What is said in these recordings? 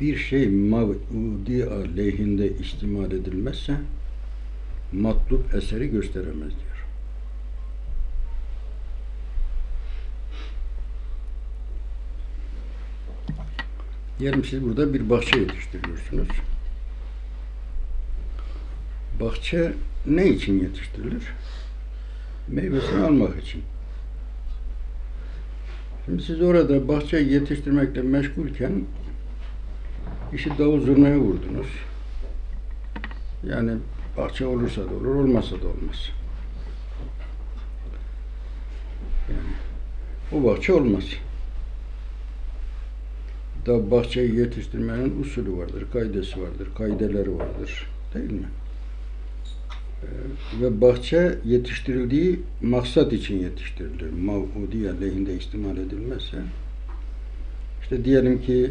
bir şey mav'udi aleyhinde istimal edilmezse matlup eseri gösteremez diyor. Diyelim siz burada bir bahçe yetiştiriyorsunuz. Bahçe ne için yetiştirilir? Meyvesini almak için. Şimdi siz orada bahçe yetiştirmekle meşgulken işi davul zurnaya vurdunuz. Yani bahçe olursa da olur, olmazsa da olmaz. Yani o bahçe olmaz. Da bahçeyi yetiştirmenin usulü vardır, kaidesi vardır, kaideleri vardır. Değil mi? Ee, ve bahçe yetiştirildiği maksat için yetiştirilir. Mav'udi aleyhinde istimal edilmezse işte diyelim ki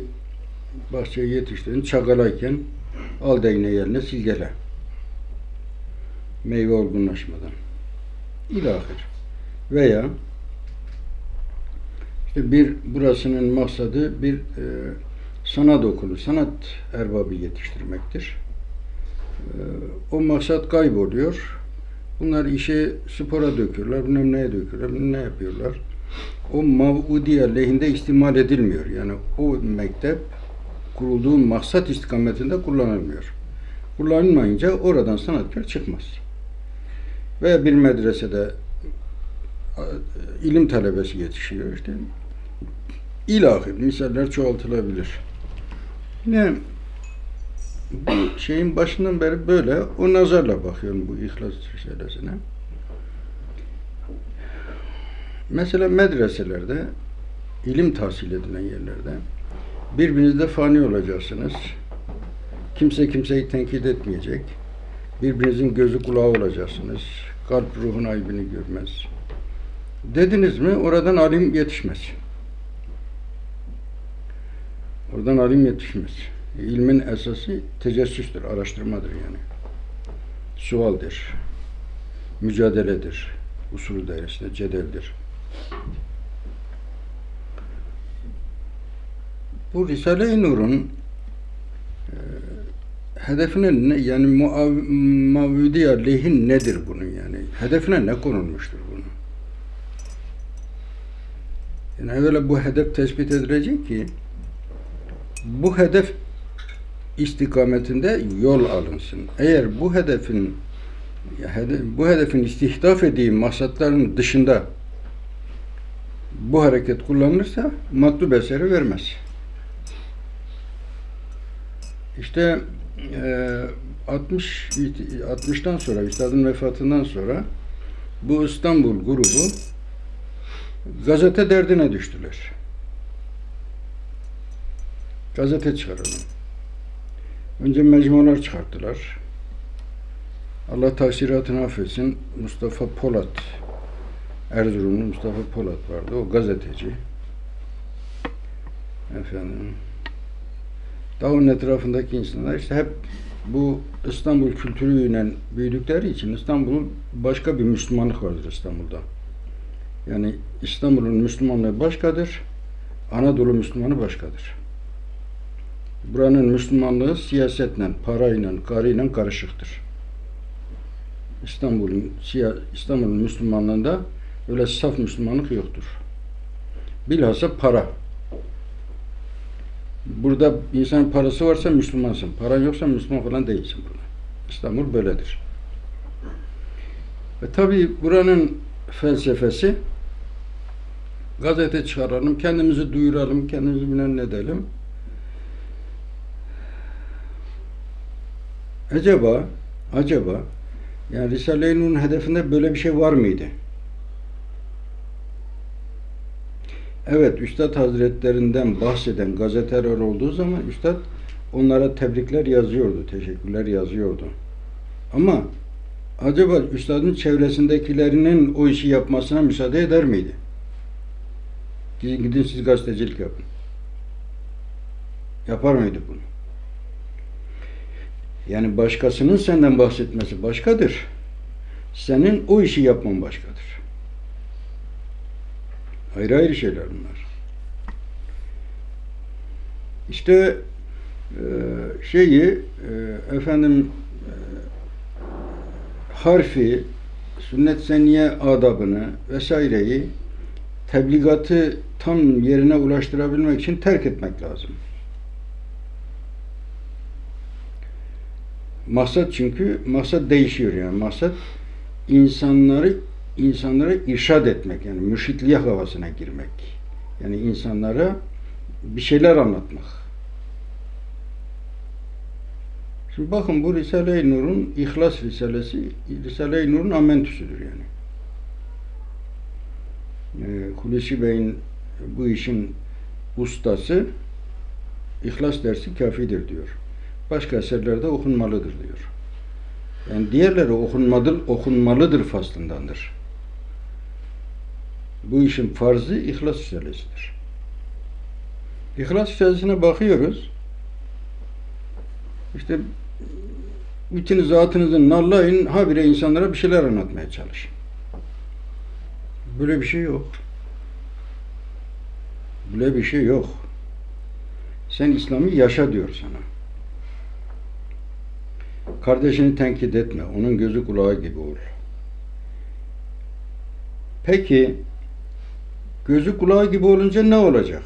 bahçeyi yetiştirin çakalayken al değne yerine silgele. Meyve olgunlaşmadan. İlahir. Veya işte bir burasının maksadı bir e, sanat okulu, sanat erbabı yetiştirmektir. E, o maksat kayboluyor. Bunlar işe spora döküyorlar, bilmem neye döküyorlar, bilmem ne yapıyorlar. O mav'udiye lehinde istimal edilmiyor. Yani o mektep kurulduğu maksat istikametinde kullanılmıyor. Kullanılmayınca oradan sanatkar çıkmaz. Veya bir medresede e, ilim talebesi yetişiyor işte. İlahi misaller çoğaltılabilir. Yine bu şeyin başından beri böyle o nazarla bakıyorum bu ihlas meselesine. Mesela medreselerde ilim tahsil edilen yerlerde birbirinizde fani olacaksınız. Kimse kimseyi tenkit etmeyecek. Birbirinizin gözü kulağı olacaksınız. Kalp ruhun aybını görmez. Dediniz mi oradan alim yetişmez. Oradan alim yetişmez. İlmin esası tecessüstür, araştırmadır yani. Sualdir, mücadeledir, usulü dairesinde cedeldir. Bu Risale-i Nur'un e, hedefine ne, yani muav, mavudi aleyhin nedir bunun yani? Hedefine ne konulmuştur bunun? Yani evvela bu hedef tespit edilecek ki bu hedef istikametinde yol alınsın. Eğer bu hedefin bu hedefin istihdaf ettiği maksatların dışında bu hareket kullanılırsa matlub eseri vermez. İşte e, 60 60'tan sonra üstadın vefatından sonra bu İstanbul grubu gazete derdine düştüler. Gazete çıkaralım. Önce mecmualar çıkarttılar. Allah tahsiratını affetsin. Mustafa Polat Erzurumlu Mustafa Polat vardı. O gazeteci. Efendim. Daha onun etrafındaki insanlar işte hep bu İstanbul kültürüyle büyüdükleri için İstanbul başka bir Müslümanlık vardır İstanbul'da. Yani İstanbul'un Müslümanlığı başkadır. Anadolu Müslümanı başkadır. Buranın Müslümanlığı siyasetle, parayla, karıyla karışıktır. İstanbul'un İstanbul'un Müslümanlığında öyle saf Müslümanlık yoktur. Bilhassa para. Burada insan parası varsa Müslümansın. Paran yoksa Müslüman falan değilsin burada. İstanbul böyledir. Ve tabi buranın felsefesi gazete çıkaralım, kendimizi duyuralım, kendimizi bilen ne edelim. Acaba, acaba yani Risale-i Nur'un hedefinde böyle bir şey var mıydı? Evet, Üstad Hazretlerinden bahseden gazeteler olduğu zaman Üstad onlara tebrikler yazıyordu, teşekkürler yazıyordu. Ama acaba Üstad'ın çevresindekilerinin o işi yapmasına müsaade eder miydi? Gidin, gidin siz gazetecilik yapın. Yapar mıydı bunu? Yani başkasının senden bahsetmesi başkadır. Senin o işi yapman başkadır. Ayrı ayrı şeyler bunlar. İşte e, şeyi e, efendim e, harfi, sünnet seniye adabını vesaireyi tebligatı tam yerine ulaştırabilmek için terk etmek lazım. Maksat çünkü maksat değişiyor yani maksat insanları insanlara irşad etmek yani mürşitliğe havasına girmek. Yani insanlara bir şeyler anlatmak. Şimdi bakın bu Risale-i Nur'un İhlas Risalesi, Risale-i Nur'un amentüsüdür yani. Ee, Hulusi Bey'in bu işin ustası İhlas dersi kafidir diyor. Başka eserlerde okunmalıdır diyor. Yani diğerleri okunmadır, okunmalıdır faslındandır. Bu işin farzı İhlas Risalesidir. İhlas Risalesine bakıyoruz. İşte bütün zatınızı nallayın, habire insanlara bir şeyler anlatmaya çalışın. Böyle bir şey yok. Böyle bir şey yok. Sen İslam'ı yaşa diyor sana. Kardeşini tenkit etme. Onun gözü kulağı gibi ol. Peki gözü kulağı gibi olunca ne olacak?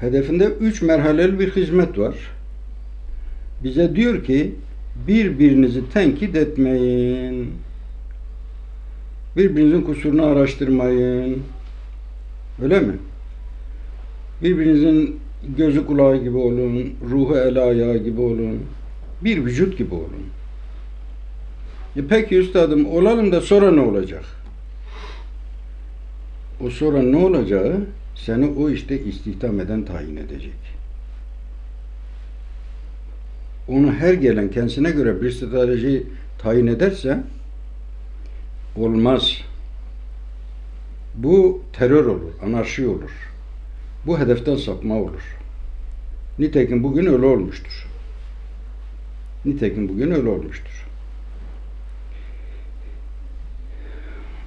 Hedefinde üç merhaleli bir hizmet var. Bize diyor ki birbirinizi tenkit etmeyin. Birbirinizin kusurunu araştırmayın. Öyle mi? Birbirinizin gözü kulağı gibi olun, ruhu el ayağı gibi olun, bir vücut gibi olun. E peki üstadım olalım da sonra ne olacak? O sonra ne olacağı seni o işte istihdam eden tayin edecek. Onu her gelen kendisine göre bir strateji tayin ederse olmaz. Bu terör olur, anarşi olur. Bu hedeften sapma olur. Nitekim bugün öyle olmuştur. Nitekim bugün öyle olmuştur.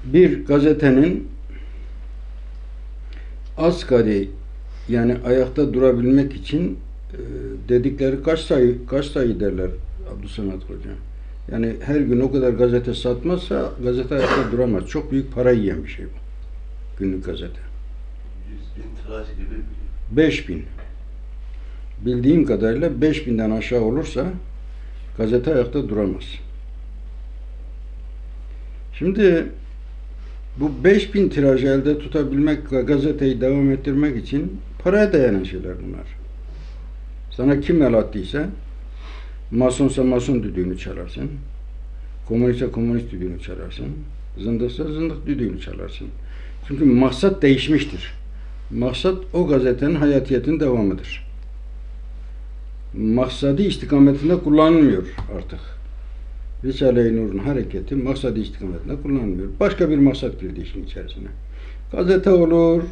Bir gazetenin asgari yani ayakta durabilmek için e, dedikleri kaç sayı kaç sayı derler Abdülsamet Hoca. Yani her gün o kadar gazete satmazsa gazete ayakta duramaz. Çok büyük para yiyen bir şey bu. Günlük gazete. 100 bin tiraj gibi 5000. Bildiğim kadarıyla 5000'den aşağı olursa gazete ayakta duramaz. Şimdi bu 5000 tirajı elde tutabilmek ve gazeteyi devam ettirmek için paraya dayanan şeyler bunlar. Sana kim el attıysa masonsa mason düdüğünü çalarsın. Komünistse komünist düdüğünü çalarsın. Zındıksa zındık düdüğünü çalarsın. Çünkü maksat değişmiştir. Maksat o gazetenin hayatiyetinin devamıdır. Maksadı istikametinde kullanılmıyor artık. Risale-i Nur'un hareketi maksadı istikametinde kullanılmıyor. Başka bir maksat girdi işin içerisine. Gazete olur,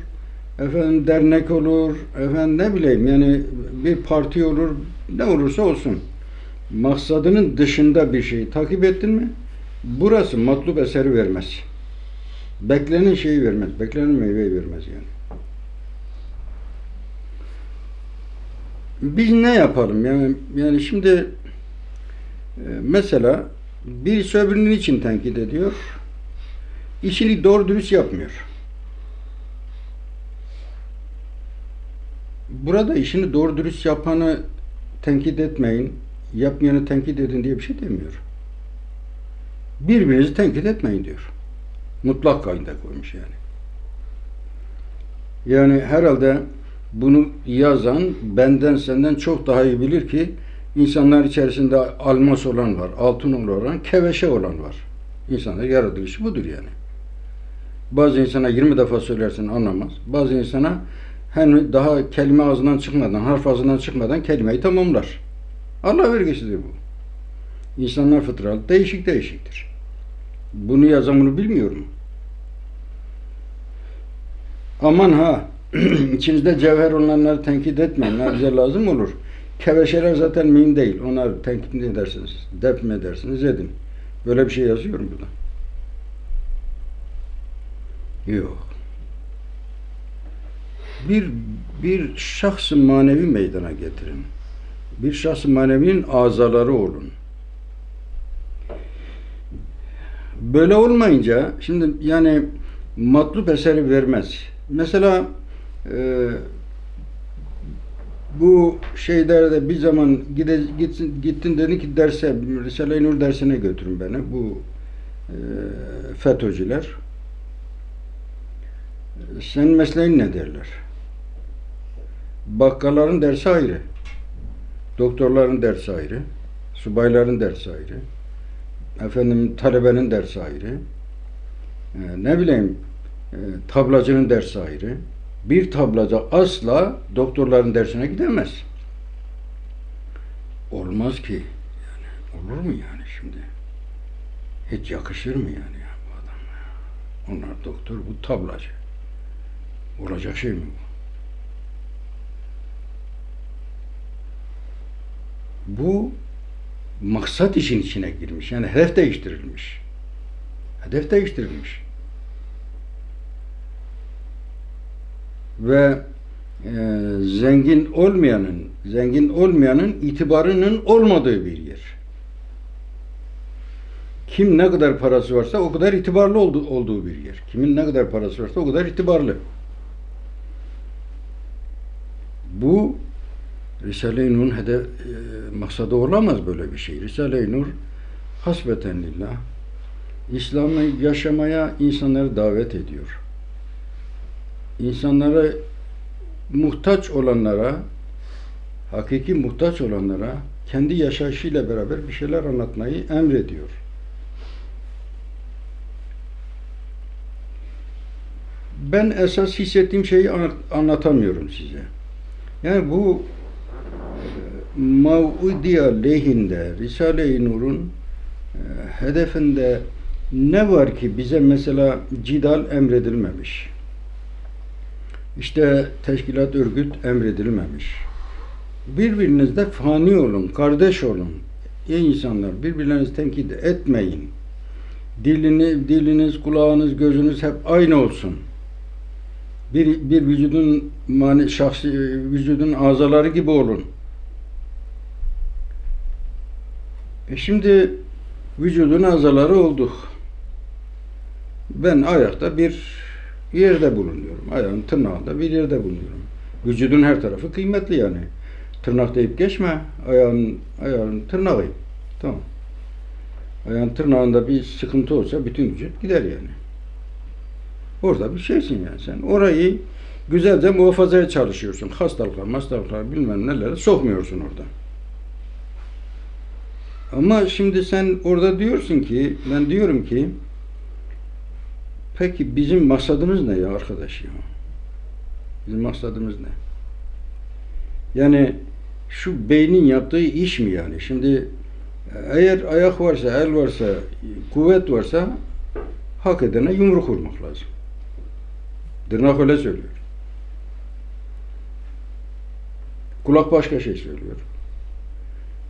efendim dernek olur, efendim ne bileyim yani bir parti olur, ne olursa olsun. Maksadının dışında bir şeyi takip ettin mi? Burası matlup eseri vermez. Beklenen şeyi vermez, beklenen meyveyi vermez yani. Biz ne yapalım? Yani yani şimdi e, mesela birisi öbürünün için tenkit ediyor. İşini doğru dürüst yapmıyor. Burada işini doğru dürüst yapanı tenkit etmeyin, yapmayanı tenkit edin diye bir şey demiyor. Birbirinizi tenkit etmeyin diyor. Mutlak kayında koymuş yani. Yani herhalde bunu yazan benden senden çok daha iyi bilir ki insanlar içerisinde almas olan var, altın olan, keveşe olan var. İnsanlar yaratılışı budur yani. Bazı insana 20 defa söylersin anlamaz. Bazı insana henüz daha kelime ağzından çıkmadan, harf ağzından çıkmadan kelimeyi tamamlar. Allah vergisidir bu. İnsanlar fıtrat değişik değişiktir. Bunu yazan bunu bilmiyor mu? Aman ha, içinizde cevher olanları tenkit etmeyin. Ne bize lazım olur. Keveşeler zaten mühim değil. Onlar tenkit mi edersiniz, def mi edersiniz edin. Böyle bir şey yazıyorum burada. Yok. bir bir şahsı manevi meydana getirin. Bir şahsı manevinin azaları olun. Böyle olmayınca şimdi yani matlup eseri vermez. Mesela e, bu şeylerde bir zaman gide, gitsin, gittin dedin ki derse Risale-i Nur dersine götürün beni. Bu e, FETÖ'cüler. Senin mesleğin ne derler? Bakkalların dersi ayrı. Doktorların dersi ayrı. Subayların dersi ayrı. Efendim talebenin dersi ayrı. Ee, ne bileyim e, tablacının dersi ayrı. Bir tablacı asla doktorların dersine gidemez. Olmaz ki. Yani olur mu yani şimdi? Hiç yakışır mı yani ya bu adamla? Onlar doktor, bu tablacı. Olacak şey mi bu? Bu maksat işin içine girmiş. Yani hedef değiştirilmiş. Hedef değiştirilmiş. Ve e, zengin olmayanın, zengin olmayanın itibarının olmadığı bir yer. Kim ne kadar parası varsa o kadar itibarlı oldu, olduğu bir yer. Kimin ne kadar parası varsa o kadar itibarlı. Bu Risale-i Nur'un hedef, e, maksadı olamaz böyle bir şey. Risale-i Nur hasbeten lillah İslam'ı yaşamaya insanları davet ediyor. İnsanlara muhtaç olanlara hakiki muhtaç olanlara kendi yaşayışıyla beraber bir şeyler anlatmayı emrediyor. Ben esas hissettiğim şeyi anlat- anlatamıyorum size. Yani bu e, Mav'udiya lehinde Risale-i Nur'un e, hedefinde ne var ki bize mesela cidal emredilmemiş. İşte teşkilat örgüt emredilmemiş. Birbirinizde fani olun, kardeş olun. İyi insanlar birbirlerinizi tenkit etmeyin. Dilini, diliniz, kulağınız, gözünüz hep aynı olsun. Bir, bir vücudun mani, şahsi, vücudun azaları gibi olun. E şimdi vücudun azaları olduk. Ben ayakta bir yerde bulunuyorum. Ayağın tırnağında bir yerde bulunuyorum. Vücudun her tarafı kıymetli yani. Tırnak deyip geçme. Ayağın, ayağın tırnağı. Tamam. Ayağın tırnağında bir sıkıntı olsa bütün vücut gider yani. Orada bir şeysin yani sen. Orayı güzelce muhafazaya çalışıyorsun. Hastalıklar, hastalıklar bilmem neler sokmuyorsun orada. Ama şimdi sen orada diyorsun ki, ben diyorum ki peki bizim maksadımız ne ya arkadaş ya? Bizim maksadımız ne? Yani şu beynin yaptığı iş mi yani? Şimdi eğer ayak varsa, el varsa, kuvvet varsa hak edene yumruk vurmak lazım. Dırnak öyle söylüyor. Kulak başka şey söylüyor.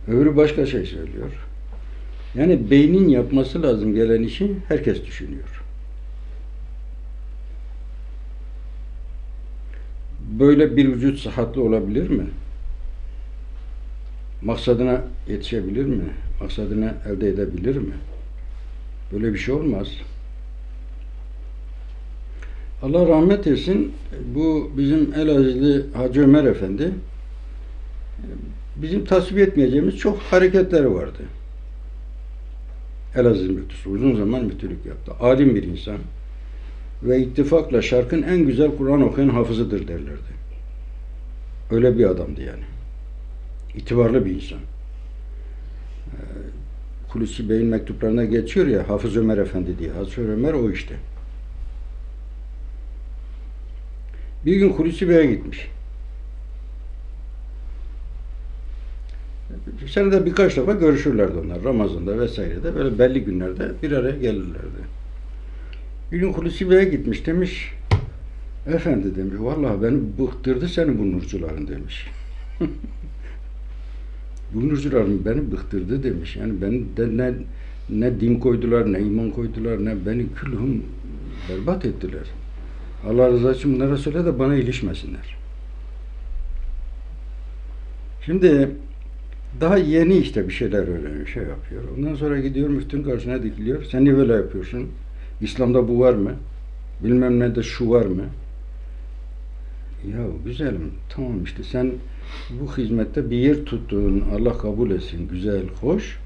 Öbürü başka şey söylüyor. Yani beynin yapması lazım gelen işi herkes düşünüyor. Böyle bir vücut sıhhatli olabilir mi? Maksadına yetişebilir mi? Maksadını elde edebilir mi? Böyle bir şey olmaz. Allah rahmet etsin. Bu bizim Elazığlı Hacı Ömer Efendi bizim tasvip etmeyeceğimiz çok hareketleri vardı. Elazığ müftüsü uzun zaman müftülük yaptı. Alim bir insan ve ittifakla şarkın en güzel Kur'an okuyan hafızıdır derlerdi. Öyle bir adamdı yani. İtibarlı bir insan. Ee, Hulusi Bey'in mektuplarına geçiyor ya Hafız Ömer Efendi diye. Hafız Ömer o işte. Bir gün Hulusi Bey'e gitmiş. Senede birkaç defa görüşürlerdi onlar. Ramazan'da vesairede böyle belli günlerde bir araya gelirlerdi. Bir gün Hulusi Bey'e gitmiş demiş. Efendi demiş. Vallahi beni bıktırdı senin bu nurcuların demiş. bu nurcuların beni bıktırdı demiş. Yani ben de ne, ne din koydular, ne iman koydular, ne beni külhüm berbat ettiler. Allah rızası için bunlara söyle de bana ilişmesinler. Şimdi daha yeni işte bir şeyler öğreniyor, şey yapıyor. Ondan sonra gidiyor müftünün karşısına dikiliyor. Sen niye böyle yapıyorsun? İslam'da bu var mı? Bilmem ne de şu var mı? Ya güzelim tamam işte sen bu hizmette bir yer tuttuğun Allah kabul etsin güzel hoş.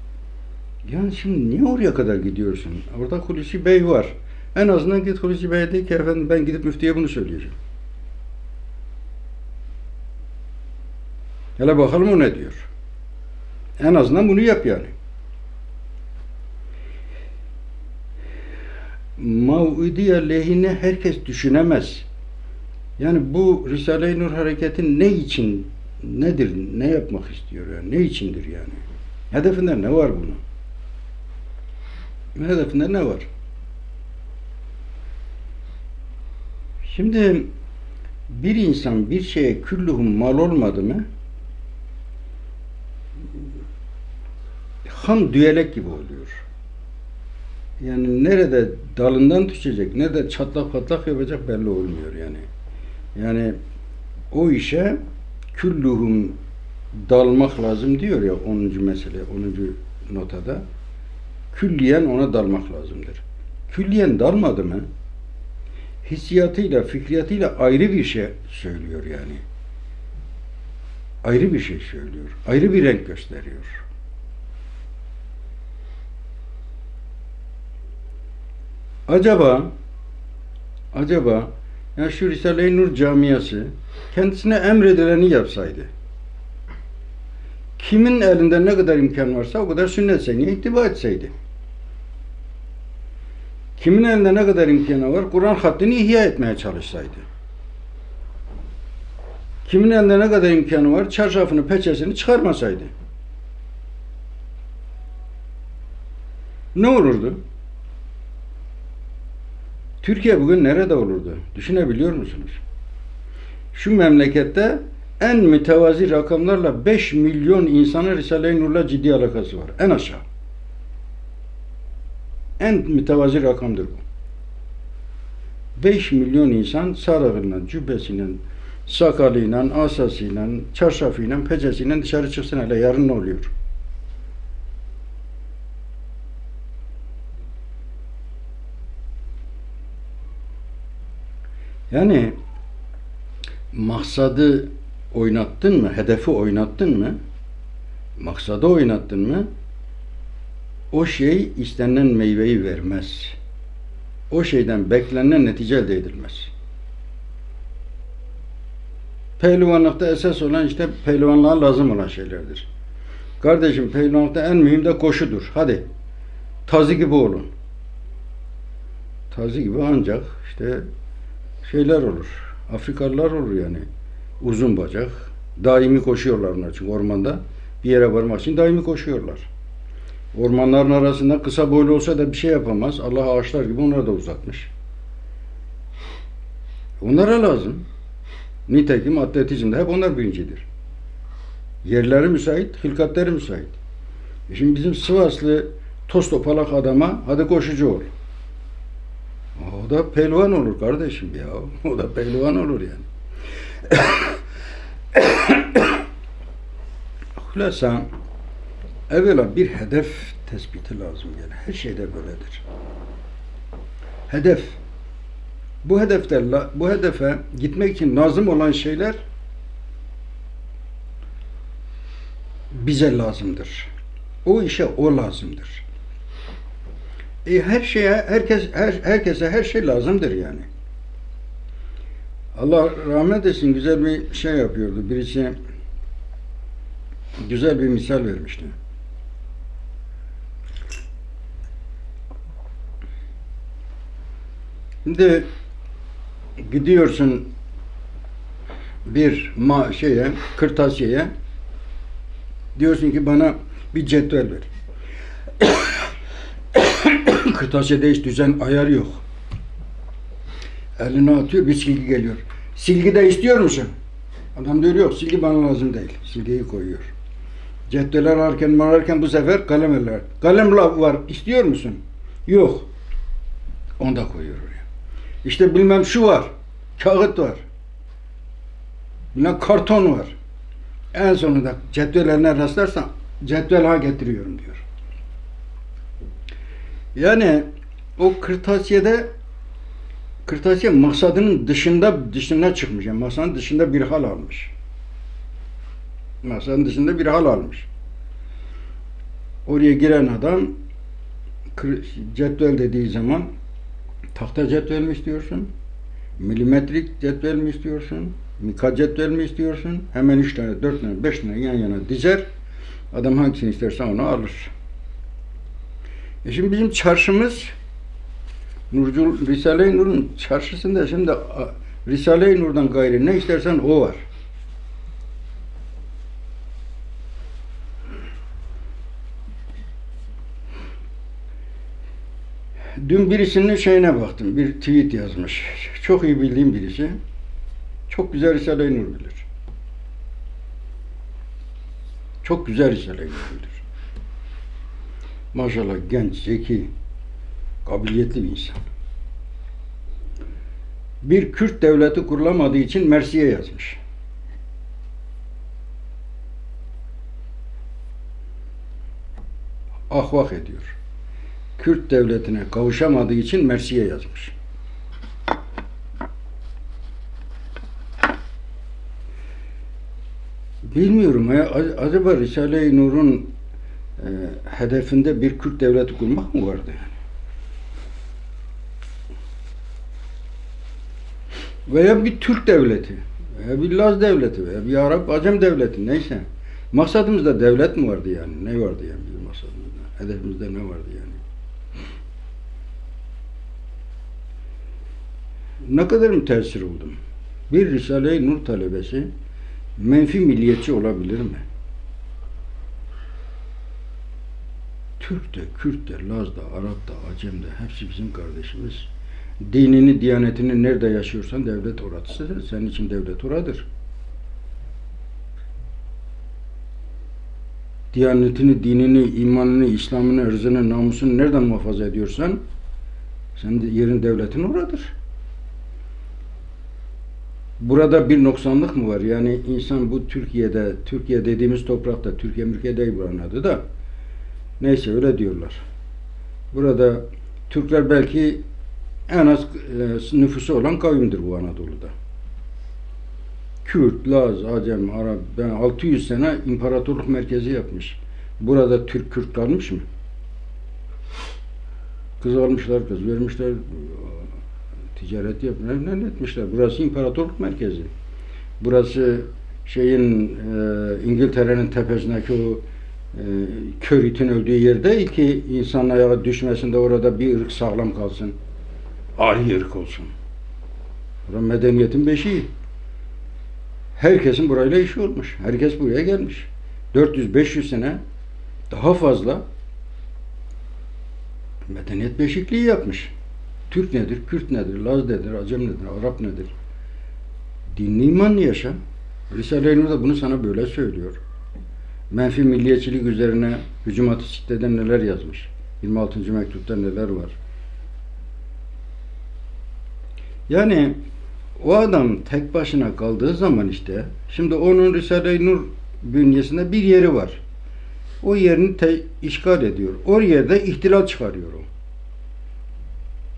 Yani şimdi niye oraya kadar gidiyorsun? Orada Hulusi Bey var. En azından git Hulusi Bey'e de ki efendim ben gidip müftüye bunu söyleyeceğim. Hele bakalım o ne diyor. En azından bunu yap yani. Maudiye lehine herkes düşünemez. Yani bu Risale-i Nur hareketi ne için, nedir, ne yapmak istiyor yani, ne içindir yani? Hedefinde ne var bunun? Hedefinde ne var? Şimdi bir insan bir şeye külluhum mal olmadı mı ham düelek gibi oluyor. Yani nerede dalından düşecek, nerede çatlak patlak yapacak belli olmuyor yani. Yani o işe külluhum dalmak lazım diyor ya 10. mesele, 10. notada. Külliyen ona dalmak lazımdır. Külliyen dalmadı mı hissiyatıyla, fikriyatıyla ayrı bir şey söylüyor yani. Ayrı bir şey söylüyor. Ayrı bir renk gösteriyor. Acaba acaba ya şu Risale-i Nur camiası kendisine emredileni yapsaydı kimin elinde ne kadar imkan varsa o kadar sünnet seneye ittiba etseydi. Kimin elinde ne kadar imkanı var? Kur'an hattını ihya etmeye çalışsaydı. Kimin elinde ne kadar imkanı var? Çarşafını, peçesini çıkarmasaydı. Ne olurdu? Türkiye bugün nerede olurdu? Düşünebiliyor musunuz? Şu memlekette en mütevazi rakamlarla 5 milyon insanın Risale-i Nur'la ciddi alakası var. En aşağı. En mütevazi rakamdır bu. 5 milyon insan sarığıyla, cübbesiyle, sakalıyla, asasıyla, çarşafıyla, pecesiyle dışarı çıksın hele yarın ne oluyor? Yani maksadı oynattın mı, hedefi oynattın mı, maksadı oynattın mı, o şey istenilen meyveyi vermez. O şeyden beklenen netice elde edilmez. Pehlivanlıkta esas olan işte pehlivanlığa lazım olan şeylerdir. Kardeşim pehlivanlıkta en mühim de koşudur. Hadi. Tazı gibi olun. Tazı gibi ancak işte şeyler olur. Afrikalılar olur yani. Uzun bacak. Daimi koşuyorlar onlar çünkü ormanda. Bir yere varmak için daimi koşuyorlar. Ormanların arasında kısa boylu olsa da bir şey yapamaz. Allah ağaçlar gibi onları da uzatmış. Onlara lazım. Nitekim atletizmde hep onlar birincidir. Yerleri müsait, hilkatleri müsait. E Şimdi bizim Sivaslı toz topalak adama hadi koşucu ol. O da pelvan olur kardeşim ya. O da pelvan olur yani. Hulasa evvela bir hedef tespiti lazım yani. Her şeyde böyledir. Hedef. Bu hedefte bu hedefe gitmek için lazım olan şeyler bize lazımdır. O işe o lazımdır. E her şeye herkes her herkese her şey lazımdır yani. Allah rahmet etsin güzel bir şey yapıyordu. Birisi güzel bir misal vermişti. Şimdi gidiyorsun bir ma şeye, kırtasiyeye diyorsun ki bana bir cetvel ver. Kırtasiyede hiç düzen ayar yok. Eline atıyor bir silgi geliyor. Silgi de istiyor musun? Adam diyor yok silgi bana lazım değil. Silgiyi koyuyor. Cetveler ararken mararken bu sefer kalem eller. Kalem var istiyor musun? Yok. Onu da koyuyor oraya. İşte bilmem şu var. kağıt var. Yine karton var. En sonunda cetvellerine rastlarsan cetvel ha getiriyorum diyor. Yani o kırtasiyede kırtasiye maksadının dışında dışına çıkmış. Yani masanın dışında bir hal almış. Masanın dışında bir hal almış. Oraya giren adam cetvel dediği zaman tahta cetvel mi istiyorsun? Milimetrik cetvel mi istiyorsun? Mika cetvel mi istiyorsun? Hemen üç tane, dört tane, beş tane yan yana dizer. Adam hangisini isterse onu alır. E şimdi bizim çarşımız Nurcul Risale-i Nur'un çarşısında şimdi Risale-i Nur'dan gayrı ne istersen o var. Dün birisinin şeyine baktım. Bir tweet yazmış. Çok iyi bildiğim birisi. Çok güzel Risale-i Nur bilir. Çok güzel Risale-i Nur bilir. Maşallah genç, zeki, kabiliyetli bir insan. Bir Kürt devleti kurulamadığı için Mersiye yazmış. Ahvak ediyor. Kürt devletine kavuşamadığı için Mersiye yazmış. Bilmiyorum acaba Risale-i Nur'un e, hedefinde bir Kürt devleti kurmak mı vardı yani? Veya bir Türk devleti, veya bir Laz devleti, veya bir Arap Acem devleti neyse. Maksadımızda devlet mi vardı yani? Ne vardı yani bizim maksadımızda? Hedefimizde ne vardı yani? Ne kadar müteessir oldum. Bir Risale-i Nur talebesi menfi milliyetçi olabilir mi? Türk de, Kürt de, Laz da, Arap da, Acem de hepsi bizim kardeşimiz. Dinini, diyanetini nerede yaşıyorsan devlet orasıdır. Senin için devlet oradır. Diyanetini, dinini, imanını, İslam'ını, ırzını, namusunu nereden muhafaza ediyorsan senin yerin devletin oradır. Burada bir noksanlık mı var? Yani insan bu Türkiye'de, Türkiye dediğimiz toprakta, Türkiye mülkiye değil buranın adı da. Neyse öyle diyorlar. Burada Türkler belki en az e, nüfusu olan kavimdir bu Anadolu'da. Kürt, Laz, Acem, Arap, ben 600 sene imparatorluk merkezi yapmış. Burada Türk Kürt kalmış mı? Kız almışlar, kız vermişler, ticaret yapmışlar, ne etmişler. Burası imparatorluk merkezi. Burası şeyin e, İngiltere'nin tepesindeki o kör itin öldüğü yer değil ki insanın ayağa düşmesinde orada bir ırk sağlam kalsın. Ali ırk olsun. Burası medeniyetin beşiği. Herkesin burayla işi olmuş. Herkes buraya gelmiş. 400-500 sene daha fazla medeniyet beşikliği yapmış. Türk nedir, Kürt nedir, Laz nedir, Acem nedir, Arap nedir? Dinli imanlı yaşa. Risale-i Nur da bunu sana böyle söylüyor. Menfi milliyetçilik üzerine hücumat-ı siteden neler yazmış. 26. mektupta neler var. Yani o adam tek başına kaldığı zaman işte, şimdi onun Risale-i Nur bünyesinde bir yeri var. O yerini te- işgal ediyor. O yerde ihtilal çıkarıyor o.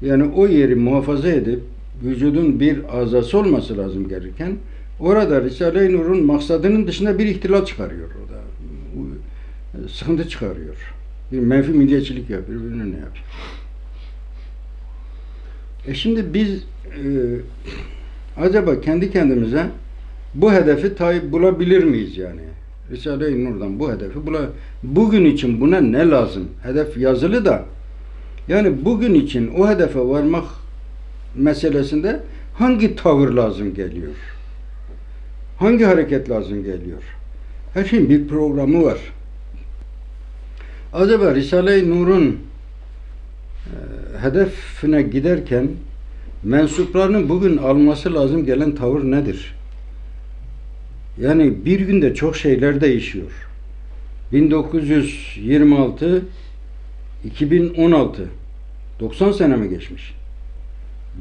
Yani o yeri muhafaza edip vücudun bir azası olması lazım gelirken orada Risale-i Nur'un maksadının dışında bir ihtilal çıkarıyor orada. Sıkıntı çıkarıyor. Bir menfi milliyetçilik yapıyor, bilmem ne yapıyor. E şimdi biz e, acaba kendi kendimize bu hedefi tayyip bulabilir miyiz yani? Risale-i Nur'dan bu hedefi bula bugün için buna ne lazım? Hedef yazılı da yani bugün için o hedefe varmak meselesinde hangi tavır lazım geliyor? Hangi hareket lazım geliyor? Her şeyin bir programı var. Acaba Risale-i Nur'un e, hedefine giderken mensuplarının bugün alması lazım gelen tavır nedir? Yani bir günde çok şeyler değişiyor. 1926 2016 90 sene mi geçmiş?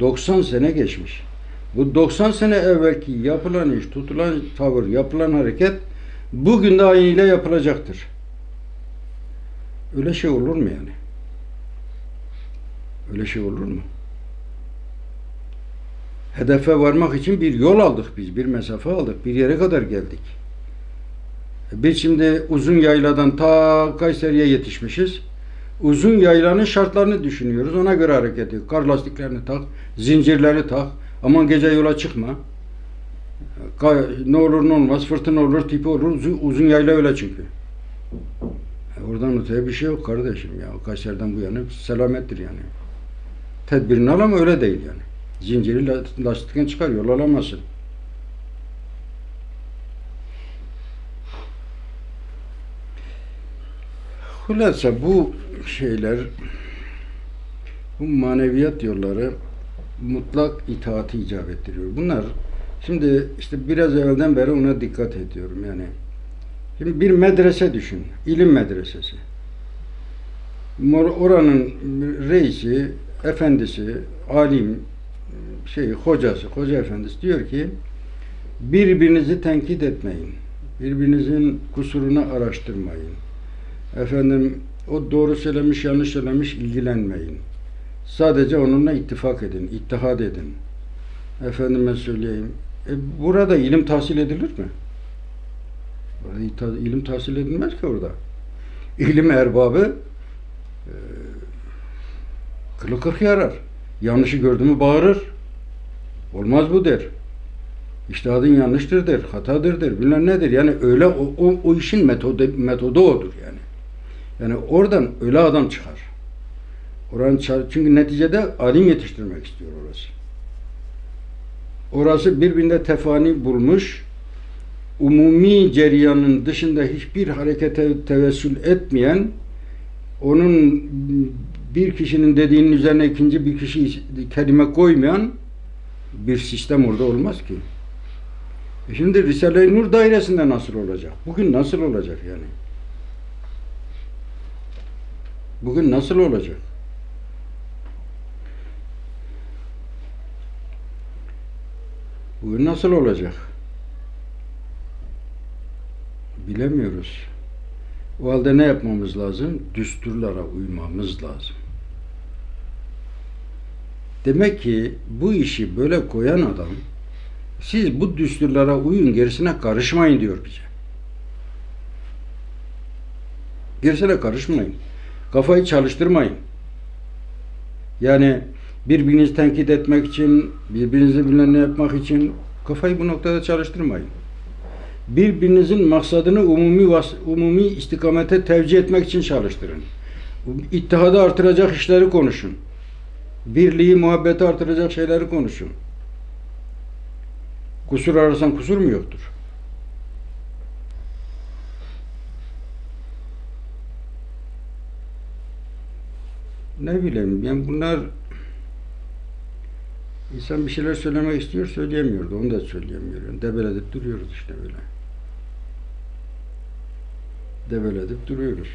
90 sene geçmiş. Bu 90 sene evvelki yapılan iş, tutulan tavır, yapılan hareket bugün de aynıyla yapılacaktır. Öyle şey olur mu yani? Öyle şey olur mu? Hedefe varmak için bir yol aldık biz, bir mesafe aldık, bir yere kadar geldik. Biz şimdi uzun yayladan ta Kayseri'ye yetişmişiz. Uzun yaylanın şartlarını düşünüyoruz. Ona göre hareket ediyoruz. Kar lastiklerini tak, zincirleri tak. Aman gece yola çıkma. Ne olur ne olmaz, fırtına olur, tipi olur. Uzun yayla öyle çünkü. Oradan öteye bir şey yok kardeşim ya. Kayseri'den bu yana selamettir yani. Tedbirini al ama öyle değil yani. Zinciri la- lastikten çıkar, yol alamazsın. Hulasa bu şeyler, bu maneviyat yolları mutlak itaati icap ettiriyor. Bunlar şimdi işte biraz evvelden beri ona dikkat ediyorum yani. Şimdi bir medrese düşün, ilim medresesi. Oranın reisi, efendisi, alim, şey hocası, hoca efendisi diyor ki birbirinizi tenkit etmeyin. Birbirinizin kusurunu araştırmayın. Efendim o doğru söylemiş, yanlış söylemiş ilgilenmeyin. Sadece onunla ittifak edin, ittihad edin. Efendime söyleyeyim. E, burada ilim tahsil edilir mi? İta- ilim tahsil edilmez ki orada. İlim erbabı e, kılı kırk yarar. Yanlışı gördü mü bağırır. Olmaz bu der. İçtihadın yanlıştır der, hatadır der, bilmem nedir. Yani öyle o, o, o işin metodu, metodu odur yani. Yani oradan öyle adam çıkar. Oranın çünkü neticede alim yetiştirmek istiyor orası. Orası birbirinde tefani bulmuş, umumi cereyanın dışında hiçbir harekete tevessül etmeyen, onun bir kişinin dediğinin üzerine ikinci bir kişi kelime koymayan bir sistem orada olmaz ki. E şimdi Risale-i Nur dairesinde nasıl olacak? Bugün nasıl olacak yani? Bugün nasıl olacak? Bugün nasıl olacak? Bilemiyoruz. O halde ne yapmamız lazım? Düsturlara uymamız lazım. Demek ki bu işi böyle koyan adam siz bu düsturlara uyun gerisine karışmayın diyor bize. Gerisine karışmayın. Kafayı çalıştırmayın. Yani birbirinizi tenkit etmek için, birbirinizi bilmem yapmak için kafayı bu noktada çalıştırmayın. Birbirinizin maksadını umumi vas- umumi istikamete tevcih etmek için çalıştırın. İttihadı artıracak işleri konuşun. Birliği, muhabbeti artıracak şeyleri konuşun. Kusur ararsan kusur mu yoktur? Ne bileyim yani bunlar insan bir şeyler söylemek istiyor söyleyemiyordu. Onu da söyleyemiyor. Yani duruyoruz işte böyle. Debeledip duruyoruz.